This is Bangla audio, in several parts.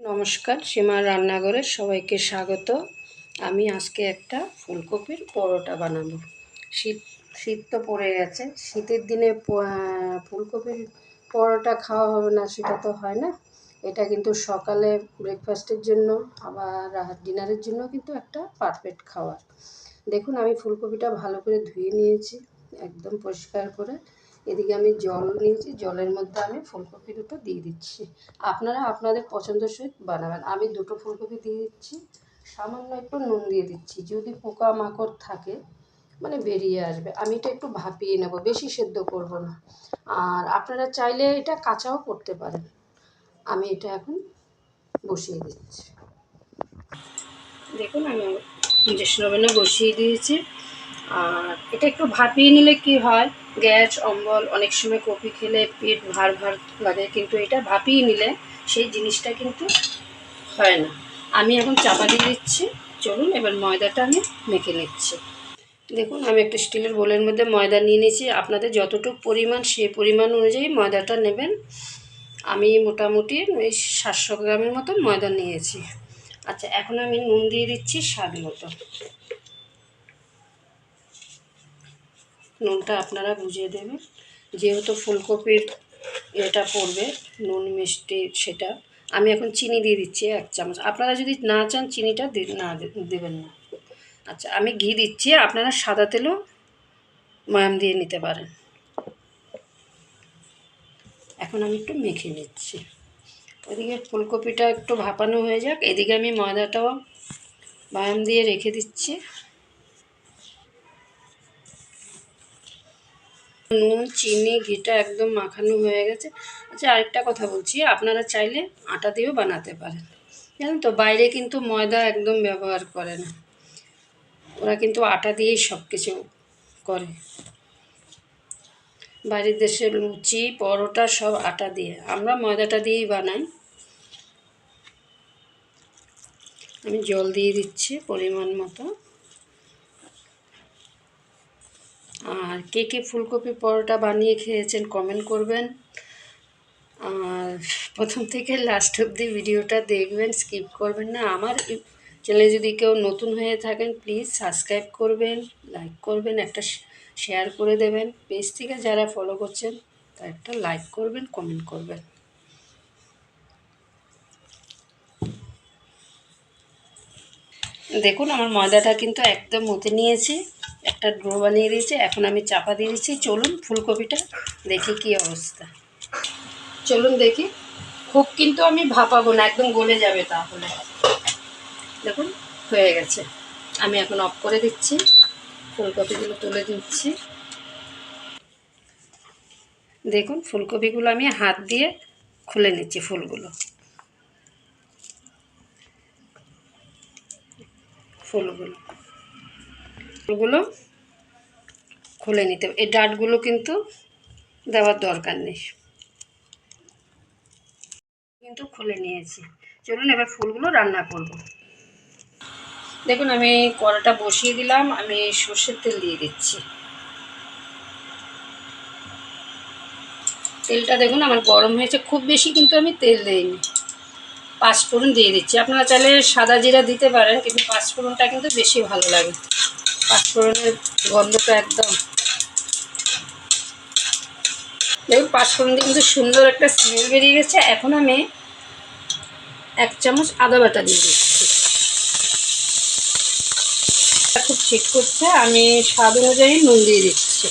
নমস্কার সীমার রান্নাঘরে সবাইকে স্বাগত। আমি আজকে একটা ফুলকপির পরোটা বানাবো। শীত শীত তো পড়ে গেছে। শীতের দিনে ফুলকপির পরোটা খাওয়া হবে না, সেটা তো হয় না। এটা কিন্তু সকালে ব্রেকফাস্টের জন্য, আবার ডিনারের জন্য কিন্তু একটা পারফেক্ট খাবার দেখুন, আমি ফুলকপিটা ভালো করে ধুয়ে নিয়েছি, একদম পরিষ্কার করে। এদিকে আমি জল নিয়েছি, জলের মধ্যে আমি ফুলকপি দুটো দিয়ে দিচ্ছি। আপনারা আপনাদের পছন্দ সহিত বানাবেন। আমি দুটো ফুলকপি দিয়ে দিচ্ছি, সামান্য একটু নুন দিয়ে দিচ্ছি। যদি পোকা মাকড় থাকে মানে বেরিয়ে আসবে। আমি এটা একটু ভাপিয়ে নেব, বেশি সেদ্ধ করব না। আর আপনারা চাইলে এটা কাঁচাও করতে পারেন। আমি এটা এখন বসিয়ে দিচ্ছি। দেখুন, আমি গ্যাসের ওভেনে বসিয়ে দিয়েছি। আর এটা একটু ভাপিয়ে নিলে কি হয়? গ্যাস, অম্বল, অনেক সময় কপি খেলে পেট ভার ভার লাগে, কিন্তু এটা ভাপিয়ে নিলে সেই জিনিসটা কিন্তু হয় না। আমি এখন চাপা দিয়ে দিচ্ছি চলুন, এবার ময়দাটা আমি মেখে নিচ্ছি। দেখুন, আমি একটা স্টিলের বোলের মধ্যে ময়দা নিয়ে নিয়েছি। আপনাদের যতটুকু পরিমাণ সেই পরিমাণ অনুযায়ী ময়দাটা নেবেন। আমি মোটামুটি ওই সাতশো গ্রামের মতো ময়দা নিয়েছি। আচ্ছা এখন আমি নুন দিয়ে দিচ্ছি স্বাদ মতো। নুনটা আপনারা বুঝিয়ে দেবেন। যেহেতু ফুলকপির এটা পড়বে, নুন মিষ্টি সেটা। আমি এখন চিনি দিয়ে দিচ্ছি, এক চামচ। আপনারা যদি না চান চিনিটা না দেবেন না। আচ্ছা আমি ঘি দিচ্ছি আপনারা সাদা তেলও ময়াম দিয়ে নিতে পারেন। এখন আমি একটু মেখে নিচ্ছি। ওইদিকে ফুলকপিটা একটু ভাপানো হয়ে যাক। এদিকে আমি ময়দাটাও ময়াম দিয়ে রেখে দিচ্ছি। নুন, চিনি, ঘিটা একদম মাখানো হয়ে গেছে। আচ্ছা আরেকটা কথা বলছি, আপনারা চাইলে আটা দিয়েও বানাতে পারেন। জানেন তো, বাইরে কিন্তু ময়দা একদম ব্যবহার করে না। ওরা কিন্তু আটা দিয়েই সব কিছু করে। বাইরের দেশে লুচি, পরোটা সব আটা দিয়ে। আমরা ময়দাটা দিয়েই বানাই। আমি জল দিয়ে দিচ্ছি পরিমাণ মতো। আর কে কে ফুলকপি পরোটা বানিয়ে খেয়েছেন কমেন্ট করবেন। আর প্রথম থেকে লাস্ট অবধি ভিডিওটা দেখবেন স্কিপ করবেন না। আমার চ্যানেলে যদি কেউ নতুন হয়ে থাকেন প্লিজ সাবস্ক্রাইব করবেন লাইক করবেন, একটা শেয়ার করে দেবেন। পেজ থেকে যারা ফলো করছেন তা একটা লাইক করবেন কমেন্ট করবেন। দেখুন, আমার ময়দাটা কিন্তু একদম মতে নিয়েছি। একটা ড্রো বানিয়ে দিয়েছি, এখন আমি চাপা দিয়ে দিচ্ছি। চলুন ফুলকপিটা দেখি কি অবস্থা। চলুন দেখি। খুব কিন্তু আমি ভাপাবো না, একদম গলে যাবে তাহলে। দেখুন, হয়ে গেছে। আমি এখন অফ করে দিচ্ছি। ফুলকপিগুলো তুলে দিচ্ছি। দেখুন, ফুলকপিগুলো আমি হাত দিয়ে খুলে নিচ্ছি ফুলগুলো। ফুলগুলো। ফুলগুলো খুলে নিতে হবে। এই ডাটগুলো কিন্তু দেওয়ার দরকার নেই। কিন্তু খুলে নিয়েছি। চলুন এবার ফুলগুলো রান্না করব। দেখুন, আমি কড়াটা বসিয়ে দিলাম। আমি সর্ষের তেল দিয়ে দিচ্ছি। তেলটা দেখুন, আমার গরম হয়েছে। খুব বেশি কিন্তু আমি তেল দিইনি। পাঁচফোড়ন দিয়ে দিচ্ছি। আপনারা চাইলে সাদা জিরা দিতে পারেন, কিন্তু পাঁচফোড়নটা কিন্তু বেশি ভালো লাগে। পাঁচফোড়নের গন্ধটা একদম। দেখুন পাঁচফোড়ন দিয়ে কিন্তু সুন্দর একটা স্মেল বেরিয়ে গেছে। এখন আমি এক চামচ আদা বাটা দিয়ে দিচ্ছি। খুব ঠিক করছে, আমি স্বাদ অনুযায়ী নুন দিয়ে দিচ্ছি।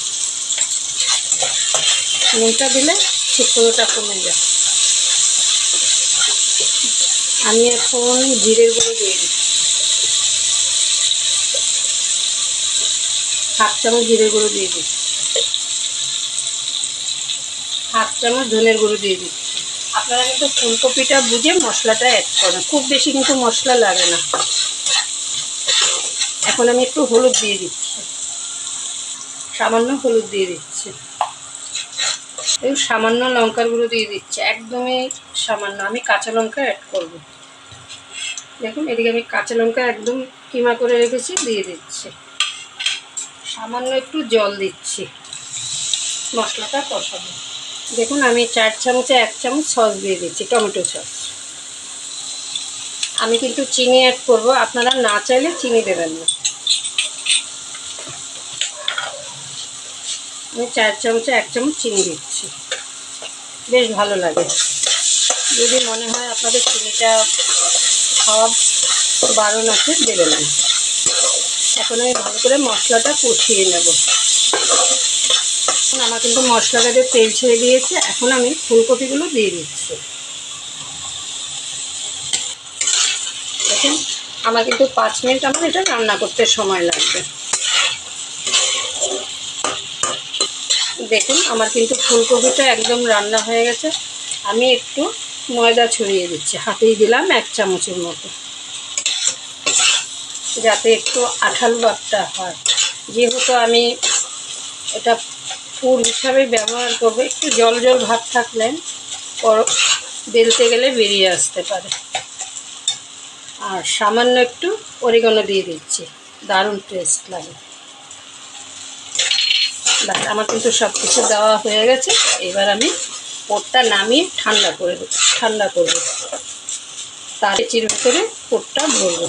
নুনটা দিলে শুক্রোটা কমে যায়। আমি এখন জিরের গুঁড়ো দিয়ে দিচ্ছি। হাফ চামচ জিরের গুঁড়ো দিয়ে দিচ্ছি। হাফ চামচ ধনের গুঁড়ো দিয়ে দিচ্ছি। আপনারা কিন্তু ফুলকপিটা বুঝে মশলাটা অ্যাড করেন। খুব বেশি কিন্তু মশলা লাগে না। এখন আমি একটু হলুদ দিয়ে দিচ্ছি। সামান্য হলুদ দিয়ে দিচ্ছি। এই সামান্য লঙ্কার গুঁড়ো দিয়ে দিচ্ছি। একদমই সামান্য। আমি কাঁচা লঙ্কা অ্যাড করব। দেখুন, এদিকে আমি কাঁচা লঙ্কা একদম কিমা করে রেখেছি, দিয়ে দিচ্ছি। সামান্য একটু জল দিচ্ছি। মশলাটা কষাবো। দেখুন, আমি চার চামচে, এক চামচ সস দিয়ে দিচ্ছি, টমেটো সস। আমি কিন্তু চিনি অ্যাড করব। আপনারা না চাইলে চিনি দেবেন না। আমি চার চামচে, এক চামচ চিনি দিচ্ছি। বেশ ভালো লাগে। যদি মনে হয় আপনাদের চিনিটা খাওয়া বারণ আছে, দেবেন না। এখন আমি ভালো করে মশলাটা কষিয়ে নেব। আমার কিন্তু মশলাটাতে তেল ছেড়ে দিয়েছে, এখন আমি ফুলকপিগুলো দিয়ে দিচ্ছি। দেখুন, আমার কিন্তু পাঁচ মিনিট আমার এটা রান্না করতে সময় লাগবে। দেখুন, আমার কিন্তু ফুলকপিটা একদম রান্না হয়ে গেছে। আমি একটু ময়দা ছড়িয়ে দিচ্ছি, হাতেই দিলাম এক চামচের মতো। যাতে একটু আঠালো ভাবটা হয়। যেহেতু আমি এটা ফুল হিসাবে ব্যবহার করব, একটু জল জল ভাব থাকলেন পর বেলতে গেলে বেরিয়ে আসতে পারে। আর সামান্য একটু অরিগনো দিয়ে দিচ্ছি। দারুণ টেস্ট লাগে। আমার কিন্তু সব কিছু দেওয়া হয়ে গেছে। এবার আমি পোটটা নামিয়ে ঠান্ডা করে, ঠান্ডা করব। তার চির ভেতরে পোটটা ভরবো।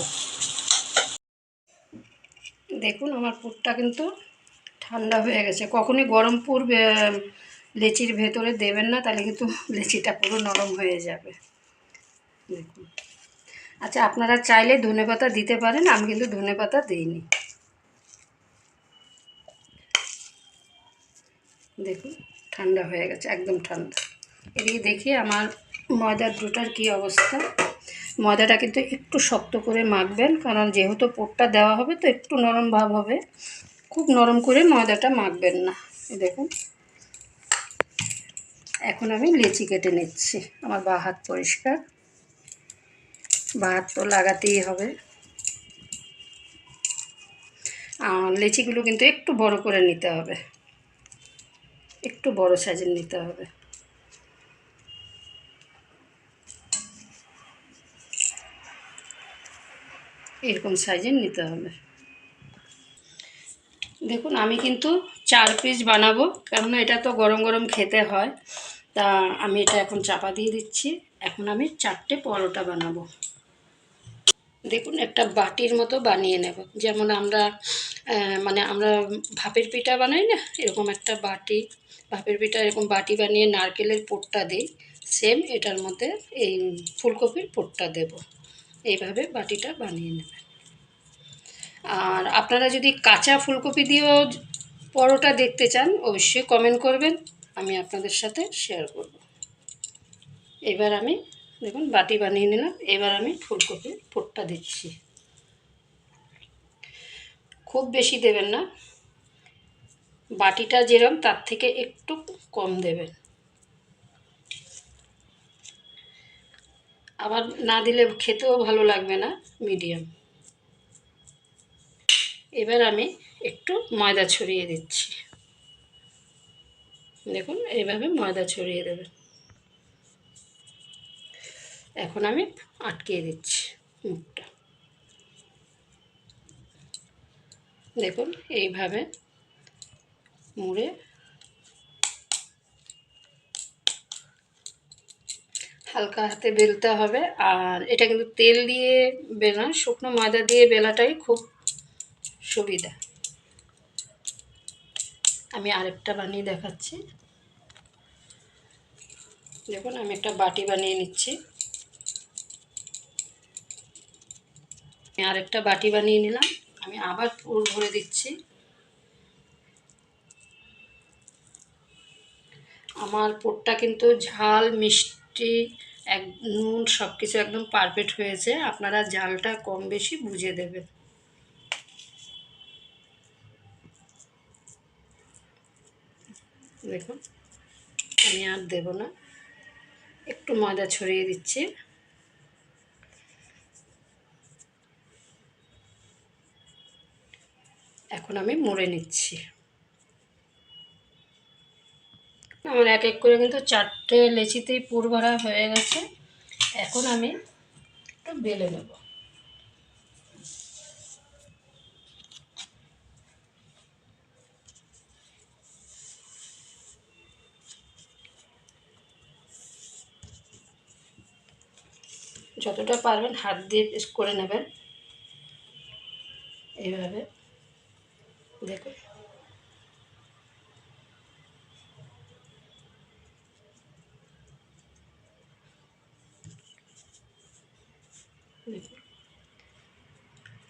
দেখুন, আমার পুরটা কিন্তু ঠান্ডা হয়ে গেছে। কখনই গরম পুর লেচির ভেতরে দেবেন না, তাহলে কিন্তু লেচিটা পুরো নরম হয়ে যাবে। দেখুন। আচ্ছা আপনারা চাইলে ধনেপাতা দিতে পারেন, আমি কিন্তু ধনেপাতা দিইনি। দেখুন, ঠান্ডা হয়ে গেছে, একদম ঠান্ডা। এদিকে দেখি আমার ময়দার ডোটার কী অবস্থা। ময়দাটা কিন্তু একটু শক্ত করে মাখবেন, কারণ যেহেতু পোটটা দেওয়া হবে তো একটু নরম ভাব হবে। খুব নরম করে ময়দাটা মাখবেন না। দেখুন। এখন আমি লেচি কেটে নিচ্ছি। আমার বা হাত পরিষ্কার। বা হাত তো লাগাতেই হবে। আর লেচিগুলো কিন্তু একটু বড় করে নিতে হবে। একটু বড় সাইজের নিতে হবে। এরকম সাইজের নিতে হবে। দেখুন, আমি কিন্তু চার পিস বানাবো, কেননা এটা তো গরম গরম খেতে হয়। তা আমি এটা এখন চাপা দিয়ে দিচ্ছি। এখন আমি চারটে পরোটা বানাবো। দেখুন, একটা বাটির মতো বানিয়ে নেব। যেমন আমরা মানে আমরা ভাপের পিঠা বানাই না, এরকম একটা বাটি, ভাপের পিঠা এরকম বাটি বানিয়ে নারকেলের পোটটা দিই। সেম এটার মধ্যে এই ফুলকপির পোটটা দেব। এইভাবে বাটিটা বানিয়ে নেবেন। আর আপনারা যদি কাঁচা ফুলকপি দিয়েও পরোটা দেখতে চান, অবশ্যই কমেন্ট করবেন, আমি আপনাদের সাথে শেয়ার করব। এবার আমি দেখুন বাটি বানিয়ে নিলাম, এবার আমি ফুলকপির পোটটা দিচ্ছি। খুব বেশি দেবেন না, বাটিটা যেরম তার থেকে একটু কম দেবেন। আবার না দিলে খেতেও ভালো লাগবে না মিডিয়াম এবার আমি একটু ময়দা ছড়িয়ে দিচ্ছি। দেখুন, এইভাবে ময়দা ছড়িয়ে দেবেন এখন আমি আটকিয়ে দিচ্ছি মুখটা। দেখুন, এইভাবে মুড়ে হালকা হাতে বেলতে হবে। আর এটা কিন্তু তেল দিয়ে বেলা শুকনো ময়দা দিয়ে বেলাটাই খুব সুবিধা। আমি আরেকটা বানিয়ে দেখাচ্ছি। দেখুন, আমি একটা বাটি বানিয়ে নিচ্ছি। আমি আরেকটা বাটি বানিয়ে নিলাম। আমি আবার পুর ভরে দিচ্ছি। আমার পোটটা কিন্তু ঝাল, মিষ্টি এক নুন সব কিছু একদম পারফেক্ট হয়েছে। আপনারা জালটা কম বেশি বুঝে দেবেন। দেখুন, আমি আর দেব না। একটু ময়দা ছড়িয়ে দিচ্ছি। এখন আমি মুড়ে নিচ্ছি। আমার এক এক করে কিন্তু চারটে লেচিতেই পুর ভরা হয়ে গেছে। এখন আমি একটু বেলে নেব। যতটা পারবেন হাত দিয়ে করে নেবেন। এইভাবে। দেখুন।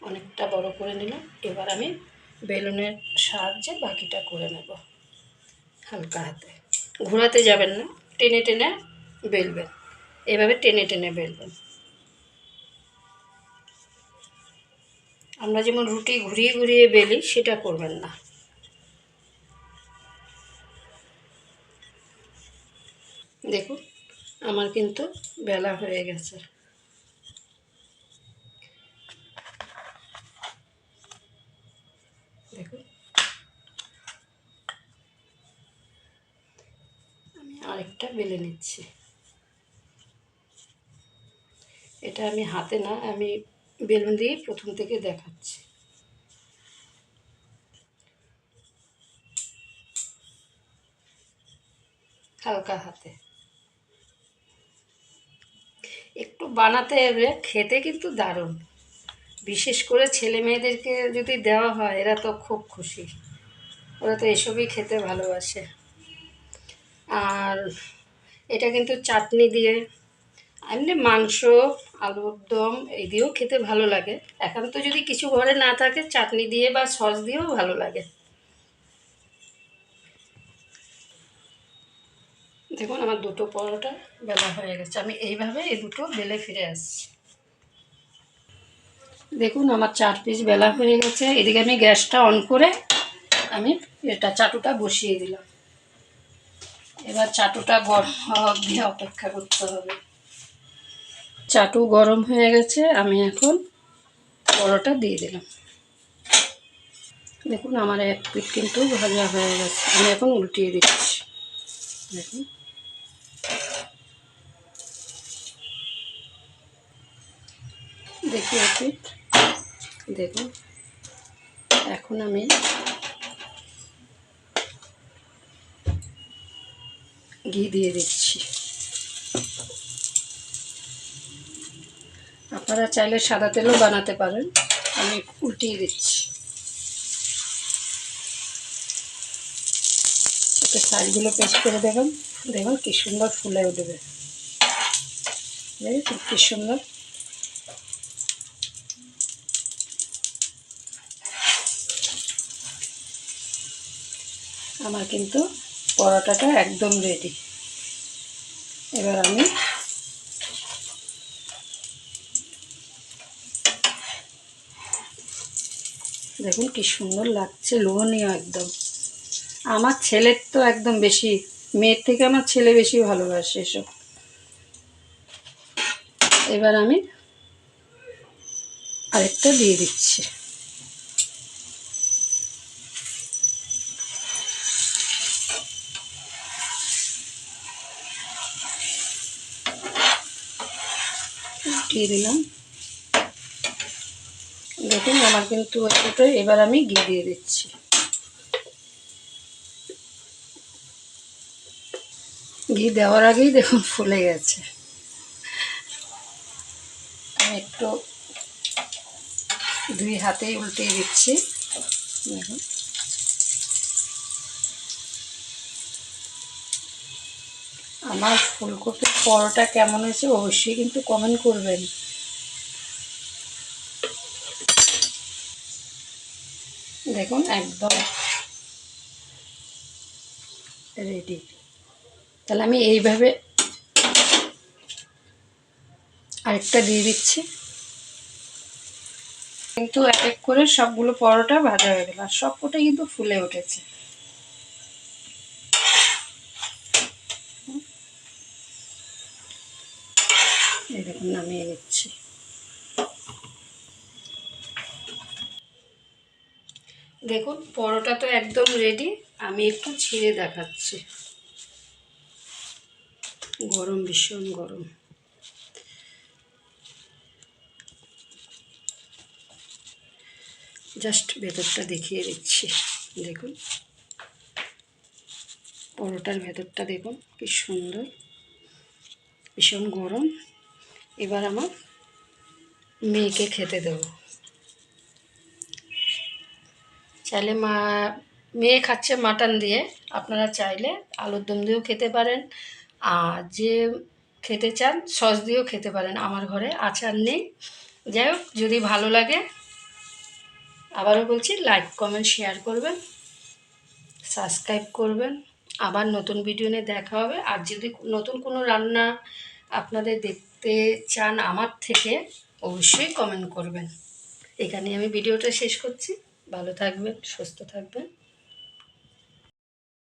অনেকটা বড় করে নিলাম। এবার আমি বেলুনের সাহায্যে বাকিটা করে নেব হালকা হাতে। ঘোরাতে যাবেন না, টেনে টেনে বেলবেন। এভাবে টেনে টেনে বেলবেন। আমরা যেমন রুটি ঘুরিয়ে ঘুরিয়ে বেলি, সেটা করবেন না। দেখুন, আমার কিন্তু বেলা হয়ে গেছে। আরেকটা বেলে নিচ্ছি। এটা আমি হাতে না, আমি বেলুন দিয়ে প্রথম থেকে দেখাচ্ছি। হালকা হাতে। একটু বানাতে এলে খেতে কিন্তু দারুণ। বিশেষ করে ছেলে মেয়েদেরকে যদি দেওয়া হয়, এরা তো খুব খুশি। ওরা তো এসবই খেতে ভালোবাসে। আর এটা কিন্তু চাটনি দিয়ে, এমনি মাংস, আলুর দম, এই দিয়েও খেতে ভালো লাগে। এখন তো যদি কিছু ঘরে না থাকে, চাটনি দিয়ে বা সস দিয়েও ভালো লাগে। দেখুন, আমার দুটো পরোটা বেলা হয়ে গেছে। আমি এইভাবে এই দুটো বেলে ফিরে আসছি। দেখুন, আমার চার পিস বেলা হয়ে গেছে। এদিকে আমি গ্যাসটা অন করে আমি এটা চাটুটা বসিয়ে দিলাম। এবার চাটুটা গরম অবধি অপেক্ষা করতে হবে। চাটু গরম হয়ে গেছে, আমি এখন পরোটা দিয়ে দিলাম। দেখুন, আমার এক পিঠ কিন্তু ভাজা হয়ে গেছে। আমি এখন উল্টিয়ে দিচ্ছি। দেখুন। দেখি এক পিঠ। দেখুন। এখন আমি ঘি দিয়ে দিচ্ছি। আপনারা চাইলে সাদা তেলও বানাতে পারেন। আমি উল্টিয়ে দিচ্ছি। সাথে সাইডগুলো পেস্ট করে দেবেন। দেখুন কি সুন্দর ফুলে উঠবে। দেখেছেন কি সুন্দর। আমার কিন্তু পরোটাটা একদম রেডি এবার আমি দেখুন কি সুন্দর লাগছে, লোভনীয় একদম। আমার ছেলের তো একদম বেশি, মেয়ের থেকে আমার ছেলে বেশি ভালোবাসে এসব। এবার আমি আরেকটা দিয়ে দিচ্ছি। দিয়ে দিলাম দেখুন, আমার কিন্তু এবার আমি ঘি দিয়ে দিচ্ছি। ঘি দেওয়ার আগেই দেখুন ফুলে গেছে। আমি একটু দুই হাতেই উল্টিয়ে দিচ্ছি। দেখুন। আমার ফুলকপির পরোটা কেমন হয়েছে অবশ্যই কিন্তু কমেন্ট করবেন। দেখুন, একদম রেডি তাহলে আমি এইভাবে আরেকটা দিয়ে দিচ্ছি। কিন্তু এক এক করে সবগুলো পরোটা ভাজা হয়ে গেল, আর সবকটাই কিন্তু ফুলে উঠেছে। দেখুন নামিয়ে নিচ্ছি। দেখুন, পরোটা তো একদম রেডি আমি একটু ছিঁড়ে দেখাচ্ছি। গরম, ভীষণ গরম। জাস্ট ভেতরটা দেখিয়ে দিচ্ছি। দেখুন। পরোটার ভেতরটা দেখুন, কি সুন্দর। ভীষণ গরম। এবার আমার মেয়েকে খেতে দেবো। চাইলে মা, মেয়ে খাচ্ছে মাটন দিয়ে, আপনারা চাইলে আলুর দম দিয়েও খেতে পারেন। আর যে খেতে চান, সস দিয়েও খেতে পারেন আমার ঘরে, আচার নেই। যাই হোক, যদি ভালো লাগে, আবারও বলছি লাইক কমেন্ট শেয়ার করবেন সাবস্ক্রাইব করবেন। আবার নতুন ভিডিও নিয়ে দেখা হবে। আর যদি নতুন কোনো রান্না আপনাদের দেখতে চান আমার থেকে, অবশ্যই কমেন্ট করবেন। এখানে আমি ভিডিওটা শেষ করছি। ভালো থাকবেন, সুস্থ থাকবেন।